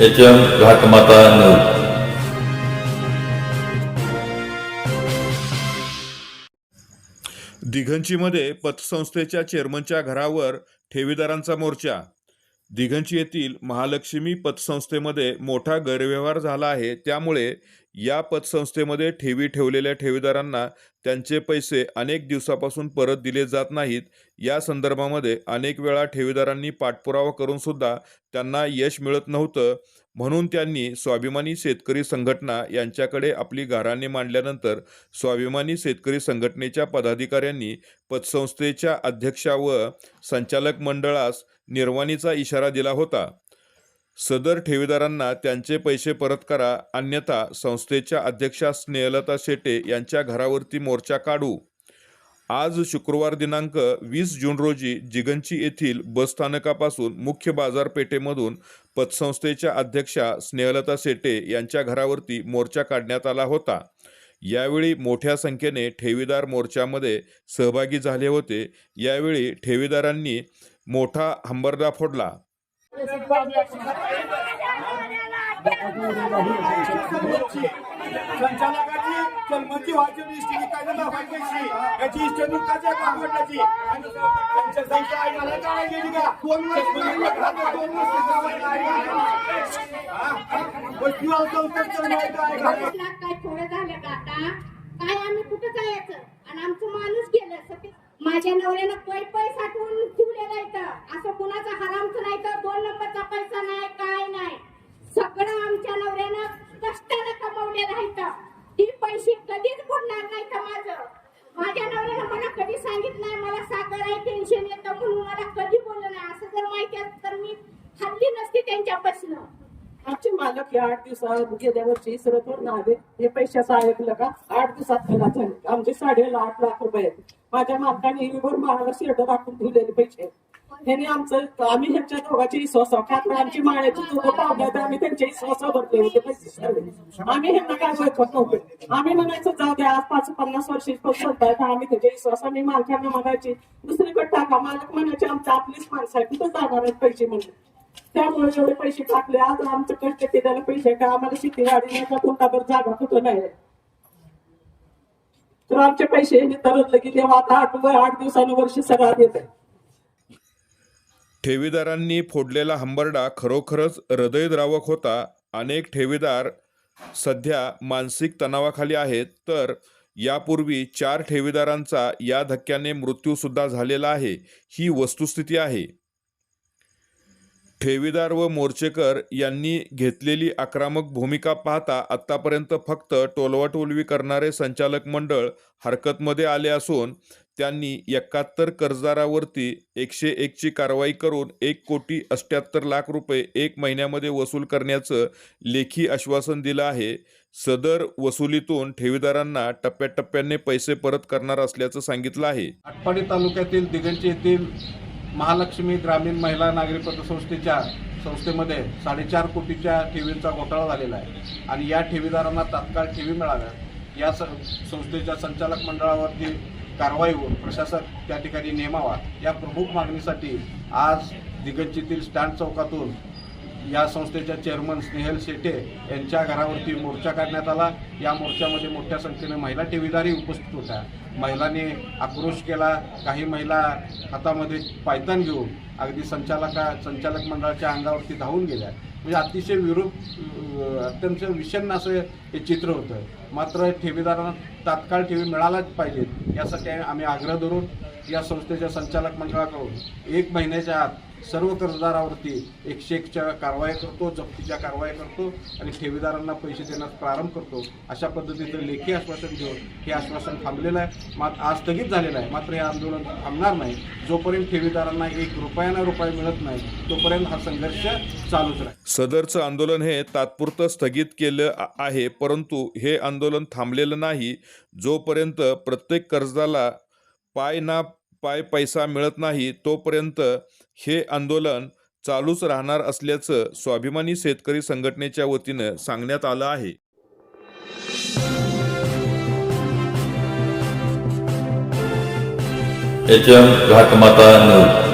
H M Ghatmata news दिघंचीमध्ये पतसंस्थेच्या चेअरमनच्या घरावर ठेवीदारांचा मोर्चा. दिघंची येथील महालक्ष्मी पतसंस्थेमध्ये मोठा गैरव्यवहार झाला आहे. त्यामुळे या पतसंस्थेमध्ये ठेवी ठेवलेल्या ठेवीदारांना त्यांचे पैसे अनेक दिवसापासून परत दिले जात नाहीत. या संदर्भामध्ये अनेक वेळा ठेवीदारांनी पाठपुरावा करून सुद्धा त्यांना यश मिळत नव्हतं. म्हणून त्यांनी स्वाभिमानी शेतकरी संघटना यांच्याकडे आपली गाऱ्हाणे मांडल्यानंतर स्वाभिमानी शेतकरी संघटनेच्या पदाधिकाऱ्यांनी पतसंस्थेच्या अध्यक्षा व संचालक मंडळास निर्वाणीचा इशारा दिला होता. सदर ठेवीदारांना त्यांचे पैसे परत करा अन्यथा संस्थेच्या अध्यक्षा स्नेहलता शेटे यांच्या घरावरती मोर्चा काढू. आज शुक्रवार दिनांक वीस जून रोजी जिगंची येथील बसस्थानकापासून मुख्य बाजारपेठेमधून पतसंस्थेच्या अध्यक्षा स्नेहलता शेटे यांच्या घरावरती मोर्चा काढण्यात आला होता. यावेळी मोठ्या संख्येने ठेवीदार मोर्चामध्ये सहभागी झाले होते. यावेळी ठेवीदारांनी मोठा हंबरदा फोडला. संचालकाची जन्मची व्हायची याची इष्टनिक काय दाखवायची आणि त्यांच्या संख्या काय गेली का? दोन वर्ष दोन वर्ष लाख काय थोडं झालं का आता? काय आम्ही कुठं जायचं? आणि आमचं माणूस गेलं सगळे माझ्या नवऱ्यानं पै पै साठवून ठेवलेला इथं असं कुणाचा हरामचं नाही तर दोन नंबरचा पैसा नाही काय नाही. सगळं आमच्या नवऱ्यानं कष्टानं कमवलेलं इथं. ती पैसे कधीच बुडणार नाही तर माझं. माझ्या नवऱ्यानं मला कधी सांगितलं नाही मला साखर आहे टेन्शन येतं म्हणून मला कधी बोललं नाही. असं जर माहिती असतं तर मी हल्ली नसते त्यांच्यापासून. आमचे मालक हे आठ दिवसात गेल्या वर्षी सरतवर आले हे पैशाचं ऐकलं का आठ दिवसात खलास झाले. आमचे साडे आठ लाख रुपये आहेत. माझ्या मालकाने युवर माळाला शेड राखून ठेवलेले पैसे. आहेत. ह्याने आमचं आम्ही ह्यांच्या दोघांची विश्वासा खात आमची माळ्याची दोघं पावल्या तर आम्ही त्यांच्या विश्वासा भरले होते. पैसे आम्ही ह्यांना काय ओळखत नव्हतो. आम्ही म्हणायचं जाऊ द्या आज पाच पन्नास वर्षी आहे. आम्ही त्याच्या विश्वास आम्ही मालकांना म्हणायची दुसरीकडे टाका. मालक म्हणायचे आमचं आपलीच माणसं आहे कुठं जाणार आहेत पैसे म्हणजे त्यामुळे एवढे पैसे टाकले आज आमचं कष्ट केलेले पैसे का आम्हाला शेती वाढी कोणतावर जागा कुठं नाही? तर आमचे पैसे हे तरतले की तेव्हा आता आठ आठ दिवसानं वर्षी सगळा येत ठेवीदारांनी फोडलेला हंबरडा खरोखरच हृदयद्रावक होता. अनेक ठेवीदार सध्या मानसिक तणावाखाली आहेत. तर यापूर्वी चार ठेवीदारांचा या धक्क्याने मृत्यू सुद्धा झालेला आहे. ही वस्तुस्थिती आहे. ठेवीदार व मोर्चेकर यांनी घेतलेली आक्रमक भूमिका पाहता आत्तापर्यंत फक्त टोलवाटोलवी करणारे संचालक मंडळ हरकतमध्ये आले असून त्यांनी एकाहत्तर कर्जदारावरती एकशे एकची कारवाई करून एक कोटी अष्ट्याहत्तर लाख रुपये एक महिन्यामध्ये वसूल करण्याचं लेखी आश्वासन दिलं आहे. सदर वसुलीतून ठेवीदारांना टप्प्याटप्प्याने पैसे परत करणार असल्याचं सांगितलं आहे. आटपाडी तालुक्यातील दिगंची येथील महालक्ष्मी ग्रामीण महिला नागरी पतसंस्थेच्या संस्थेमध्ये साडेचार कोटीच्या ठेवींचा घोटाळा झालेला आहे. आणि या ठेवीदारांना तात्काळ ठेवी मिळाव्यात. या संस्थेच्या संचालक मंडळावरती कारवाई होऊन प्रशासक त्या ठिकाणी नेमावा या प्रमुख मागणीसाठी आज दिगंजीतील स्टँड चौकातून या संस्थेच्या चेअरमन स्नेहल शेटे यांच्या घरावरती मोर्चा काढण्यात आला. या मोर्चामध्ये मोठ्या संख्येने महिला ठेवीदारही उपस्थित होत्या. महिलांनी आक्रोश केला काही महिला हातामध्ये पायतान घेऊन अगदी संचालका संचालक मंडळाच्या अंगावरती धावून गेल्या. म्हणजे अतिशय विरूप अत्यंत विषण्ण असं हे चित्र होतं. मात्र ठेवीदारांना तात्काळ ठेवी मिळालाच पाहिजेत यासाठी आम्ही आग्रह धरून या संस्थेच्या संचालक मंडळाकडून एक महिन्याच्या आत सर्व कर्जदारावरती एकशे एकच्या कारवाई करतो जप्तीच्या कारवाई करतो आणि ठेवीदारांना पैसे देण्यास प्रारंभ करतो. अशा पद्धतीचं लेखी आश्वासन घेऊन हे आश्वासन थांबलेलं आहे. मात्र आज स्थगित झालेलं आहे. मात्र हे आंदोलन थांबणार नाही. जोपर्यंत ठेवीदारांना एक रुपयाना रुपये मिळत नाही तोपर्यंत हा संघर्ष चालूच राहील. सदरचं आंदोलन हे तात्पुरतं स्थगित केलं आहे परंतु हे आंदोलन थांबलेलं नाही. जोपर्यंत प्रत्येक कर्जाला पाय ना पाय पैसा मिळत नाही तोपर्यंत हे आंदोलन चालूच राहणार असल्याचं स्वाभिमानी शेतकरी संघटनेच्या वतीनं सांगण्यात आलं आहे. घाटमाता न्यूज.